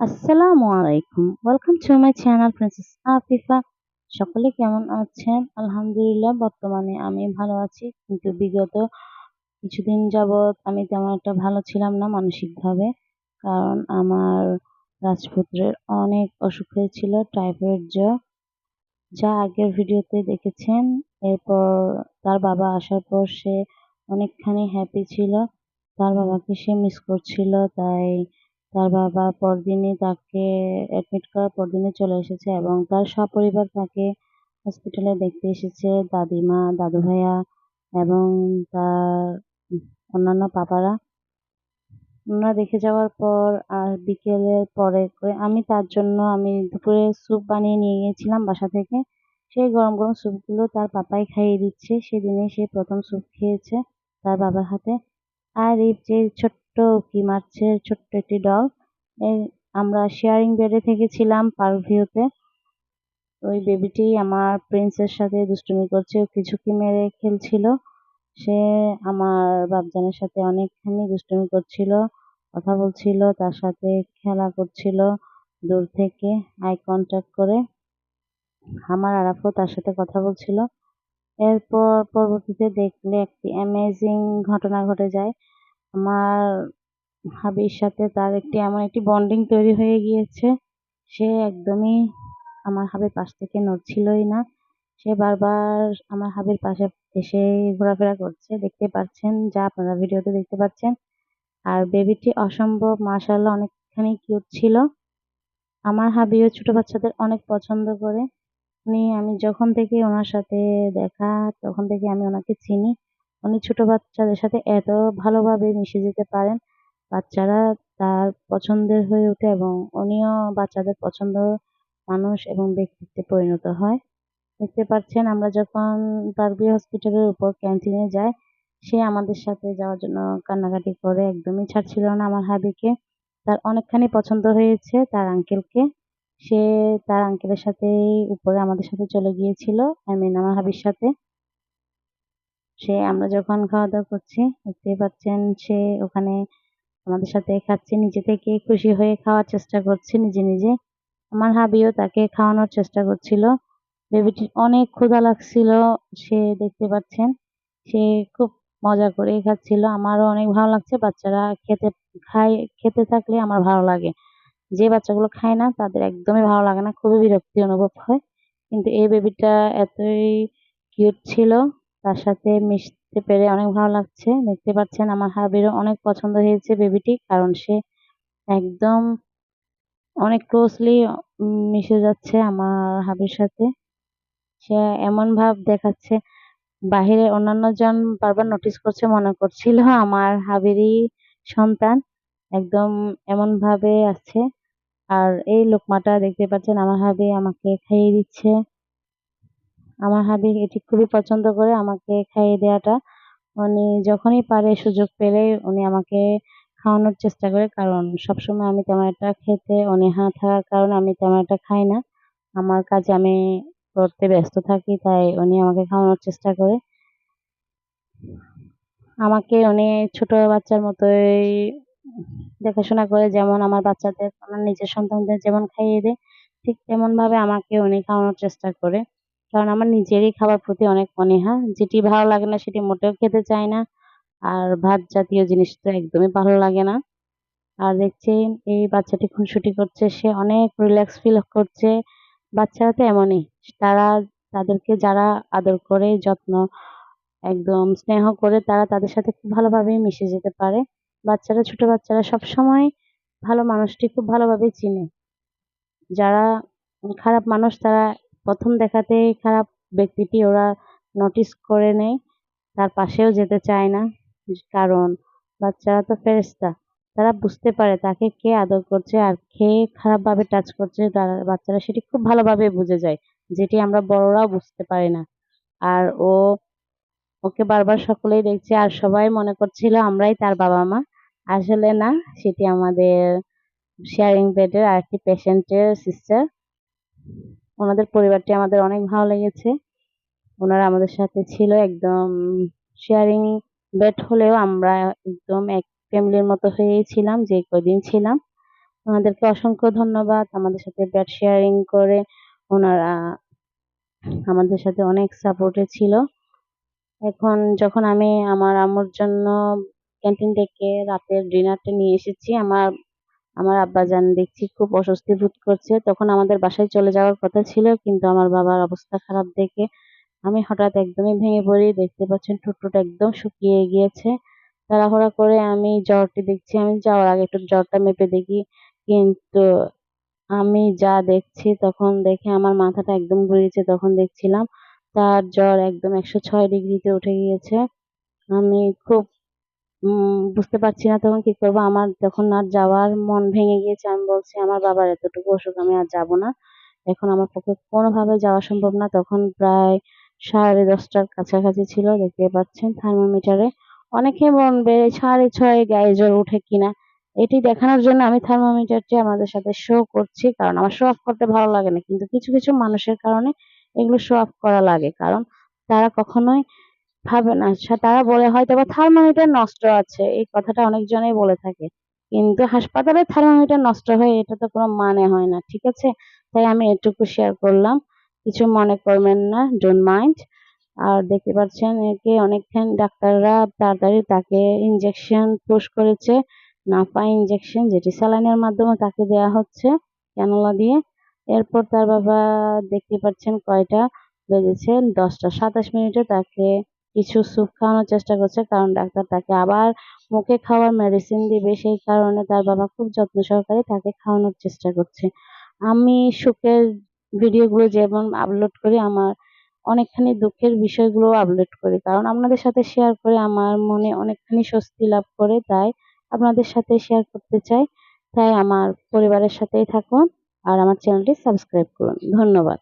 আসসালামু আলাইকুম। Welcome to my channel princess Afifa সকলে কেমন আছেন? আলহামদুলিল্লাহ, বর্তমানে আমি ভালো আছি। কিন্তু বিগত কিছুদিন যাবৎ আমি তেমন একটা ভালো ছিলাম না মানসিকভাবে। কারণ আমার রাজপুত্রের অনেক অসুখ হয়েছিল টাইফয়েড জ্বর। যা আগের ভিডিওতে দেখেছেন। এরপর তার বাবা আসার পর সে অনেকখানি হ্যাপি ছিল। তার বাবাকে সে মিস করছিল, তাই তার বাবা পরদিনই তাকে অ্যাডমিট করার পরদিনই চলে এসেছে এবং তার সপরিবার তাকে হসপিটালে দেখতে এসেছে, দাদিমা দাদু ভাইয়া এবং তার অন্যান্য পাপারা। ওনারা দেখে যাওয়ার পর, আর বিকেলের পরে করে আমি তার জন্য আমি দুপুরে স্যুপ বানিয়ে নিয়ে গিয়েছিলাম বাসা থেকে। সেই গরম গরম স্যুপগুলো তার পাপাই খাইয়ে দিচ্ছে। সেদিনে সে প্রথম স্যুপ খেয়েছে তার বাবার হাতে। আর এই যে ছোট্ট কি মাছের ছোট্ট একটি ডগ, এই আমরা শেয়ারিং বেডে থেকেছিলাম পার্ক ভিউতে। ওই বেবিটি আমার প্রিন্সের সাথে দুষ্টুমি করছে ওকে ঝুঁকি মেরে খেলছিল। সে আমার বাপজানের সাথে অনেকখানি দুষ্টুমি করছিল, কথা বলছিল, তার সাথে খেলা করছিল দূর থেকে আই কন্ট্যাক্ট করে। আমার আরাফও তার সাথে কথা বলছিল। এরপর পরবর্তীতে দেখলে একটি অ্যামেজিং ঘটনা ঘটে যায়। আমার হাবির সাথে তার একটি, এমন একটি বন্ডিং তৈরি হয়ে গিয়েছে। সে একদমই আমার হাবির পাশ থেকে নড়ছিলই না। সে বারবার আমার হাবির পাশে এসে ঘোরাফেরা করছে। দেখতে পাচ্ছেন যা আপনারা ভিডিওতে দেখতে পাচ্ছেন। আর বেবিটি অসম্ভব মাশাল্লাহ অনেকখানি কিউট ছিল। আমার হাবিও ছোট বাচ্চাদের অনেক পছন্দ করে। উনি আমি যখন থেকে ওনার সাথে দেখা, তখন থেকে আমি ওনাকে চিনি। উনি ছোট বাচ্চাদের সাথে এত ভালোভাবে মিশে যেতে পারেন। বাচ্চারা তার পছন্দের হয়ে ওঠে এবং উনিও বাচ্চাদের পছন্দ মানুষ এবং ব্যক্তিত্বে পরিণত হয়। দেখতে পাচ্ছেন, আমরা যখন পারবি হসপিটালের উপর ক্যান্টিনে যাই, সে আমাদের সাথে যাওয়ার জন্য কান্নাকাটি করে, একদমই ছাড়ছিল না আমার হাবিকে। তার অনেকখানি পছন্দ হয়েছে তার আঙ্কেলকে সে তার আঙ্কেলের সাথে উপরে আমাদের সাথে চলে গিয়েছিল আই মিন আমার হাবির সাথে। সে, আমরা যখন খাওয়া দাওয়া করছি দেখতে পাচ্ছেন সে ওখানে আমাদের সাথে খাচ্ছে, নিজে থেকে খুশি হয়ে খাওয়ার চেষ্টা করছে, নিজে নিজে। আমার হাবিও তাকে খাওয়ানোর চেষ্টা করছিল। বেবিটির অনেক ক্ষুধা লাগছিল, সে দেখতে পাচ্ছেন। সে খুব মজা করে খাচ্ছিল। আমারও অনেক ভালো লাগছে, বাচ্চারা খেতে, খায়, খেতে থাকলে আমার ভালো লাগে। যে বাচ্চাগুলো খায় না, তাদের একদমই ভালো লাগে না, খুবই বিরক্তি অনুভব হয়। কিন্তু এই বেবিটা এতই কিউট ছিল, তার সাথে মিশতে পেরে অনেক ভালো লাগছে। দেখতে পাচ্ছেন, আমার হাবিরও অনেক পছন্দ হয়েছে বেবিটি কারণ সে একদম অনেক ক্লোজলি মিশে যাচ্ছে আমার হাবির সাথে। সে এমন ভাব দেখাচ্ছে, বাহিরে অন্যান্য জন বারবার নোটিস করছে, মনে করছিল আমার হাবিরই সন্তান। একদম এমন ভাবে আছে। আর এই লোকমাটা দেখতে পাচ্ছেন, আমার হাবি আমাকে খাইয়ে দিচ্ছে। আমার হাবি এটি খুবই পছন্দ করে আমাকে খাইয়ে দেওয়াটা উনি যখনই পারে সুযোগ পেলে উনি আমাকে খাওয়ানোর চেষ্টা করে, কারণ সবসময় আমি তেমন একটা খেতে অনীহা থাকার কারণে আমি তেমন একটা খাই না। আমার কাজে আমি করতে ব্যস্ত থাকি, তাই উনি আমাকে খাওয়ানোর চেষ্টা করে। আমাকে উনি ছোট বাচ্চার মতোই দেখাশোনা করে যেমন আমার বাচ্চাদের, আমার নিজের সন্তানদের যেমন খাইয়ে দেয়, ঠিক তেমন ভাবে আমাকে উনি খাওয়ানোর চেষ্টা করে। কারণ আমার নিজেরই খাবার প্রতি অনেক অনীহা। যেটি ভালো লাগে না সেটি মোটেও খেতে চাই না। আর ভাত জাতীয় জিনিস তো একদমই ভালো লাগে না। আর দেখছেন এই বাচ্চাটি খুনসুটি করছে, সে অনেক রিল্যাক্স ফিল করছে। বাচ্চারা তো এমনই, তারা তাদেরকে যারা আদর করে, যত্ন, একদম স্নেহ করে, তারা তাদের সাথে খুব ভালোভাবেই মিশে যেতে পারে। বাচ্চারা, ছোট বাচ্চারা সবসময় ভালো মানুষটি খুব ভালোভাবে চিনে। যারা খারাপ মানুষ, তারা প্রথম দেখাতেই খারাপ ব্যক্তিটি ওরা নোটিস করে নেয়, তার পাশেও যেতে চায় না। কারণ বাচ্চারা তো ফেরেস্তা তারা বুঝতে পারে তাকে কে আদর করছে আর কে খারাপভাবে টাচ করছে। তারা, বাচ্চারা সেটি খুব ভালোভাবে বুঝে যায়, যেটি আমরা বড়রাও বুঝতে পারি না। আর ও, ওকে বারবার সকলেই দেখছে, আর সবাই মনে করছিল, আমরাই তার বাবা মা আসলে না, সেটি আমাদের শেয়ারিং বেডের আর আরেকটি পেশেন্টের সিস্টার ওনাদের পরিবারটি আমাদের অনেক ভালো লেগেছে। ওনারা আমাদের সাথে ছিল একদম শেয়ারিং বেড হলেও আমরা একদম এক ফ্যামিলির মতো হয়েই ছিলাম, যে কদিন ছিলাম। ওনাদেরকে অসংখ্য ধন্যবাদ আমাদের সাথে বেড শেয়ারিং করে। ওনারা আমাদের সাথে অনেক সাপোর্টে ছিল। এখন যখন আমি আমার আম্মুর জন্য ক্যান্টিন থেকে রাতের ডিনারটা নিয়ে এসেছি। আমার আমার আব্বা আব্বাজান দেখছি খুব অস্বস্তি বোধ করছে। তখন আমাদের বাসায় চলে যাওয়ার কথা ছিল, কিন্তু আমার বাবার অবস্থা খারাপ দেখে আমি হঠাৎ একদমই ভেঙে পড়ি। দেখতে পাচ্ছেন ঠোঁটটা একদম শুকিয়ে গিয়েছে। তাড়াহুড়া করে আমি জ্বরটি দেখছি। আমি যাওয়ার আগে একটু জ্বরটা মেপে দেখি, কিন্তু আমি যা দেখছি তখন দেখে আমার মাথাটা একদম ঘুরিয়েছে তখন দেখছিলাম। তার জ্বর একদম একশো ছয় ডিগ্রিতে উঠে গিয়েছে। আমি খুব বুঝতে পারছি না তখন কি করব? আমার তখন আর যাওয়ার মন ভেঙে গিয়েছে, আমি বলছি, আমার বাবার এতটুকু অসুখ, আমি আর যাব না। এখন আমার পক্ষে কোনোভাবে যাওয়া সম্ভব না। তখন প্রায় সাড়ে দশটার কাছাকাছি ছিল, দেখতে পাচ্ছেন থার্মোমিটারে। অনেকে বলবে, সাড়ে ছয় গায়ে জ্বর উঠে কিনা এটি দেখানোর জন্য আমি থার্মোমিটারটি আমাদের সাথে শো করছি, কারণ আমার শো অফ করতে ভালো লাগে না। কিন্তু কিছু কিছু মানুষের কারণে এগুলো শো অফ করা লাগে। কারণ তারা কখনোই ভাবে না। সা- তারা বলে, হয়তো বা থার্মোমিটার নষ্ট আছে। এই কথাটা অনেকজনেই বলে থাকে। কিন্তু হাসপাতালে থার্মোমিটার নষ্ট হয় এটা তো কোনো মানে হয় না, ঠিক আছে? তাই আমি এটুকু শেয়ার করলাম। কিছু মনে করবেন না ডোন্ট মাইন্ড আর দেখতে পাচ্ছেন একে অনেকক্ষণ ডাক্তাররা তাড়াতাড়ি তাকে ইনজেকশন পুশ করেছে। নাফা ইনজেকশন যেটি স্যালাইনের মাধ্যমে তাকে দেওয়া হচ্ছে, ক্যানোলা দিয়ে। এরপর তার বাবা দেখতে পাচ্ছেন কয়টা? বেজেছে দশটা। সাতাশ মিনিটে তাকে কিছু স্যুপ খাওয়ানোর চেষ্টা করছে, কারণ ডাক্তার তাকে আবার মুখে খাওয়ার মেডিসিন দিবে, সেই কারণে তার বাবা খুব যত্ন সহকারে তাকে খাওয়ানোর চেষ্টা করছে। আমি সুখের ভিডিওগুলো যেমন আপলোড করি, আমার অনেকখানি দুঃখের বিষয়গুলো আপলোড করি, কারণ আপনাদের সাথে শেয়ার করে আমার মনে অনেকখানি স্বস্তি লাভ করে, তাই আপনাদের সাথে শেয়ার করতে চাই। তাই আমার পরিবারের সাথেই থাকুন আর আমার চ্যানেলটি সাবস্ক্রাইব করুন। ধন্যবাদ।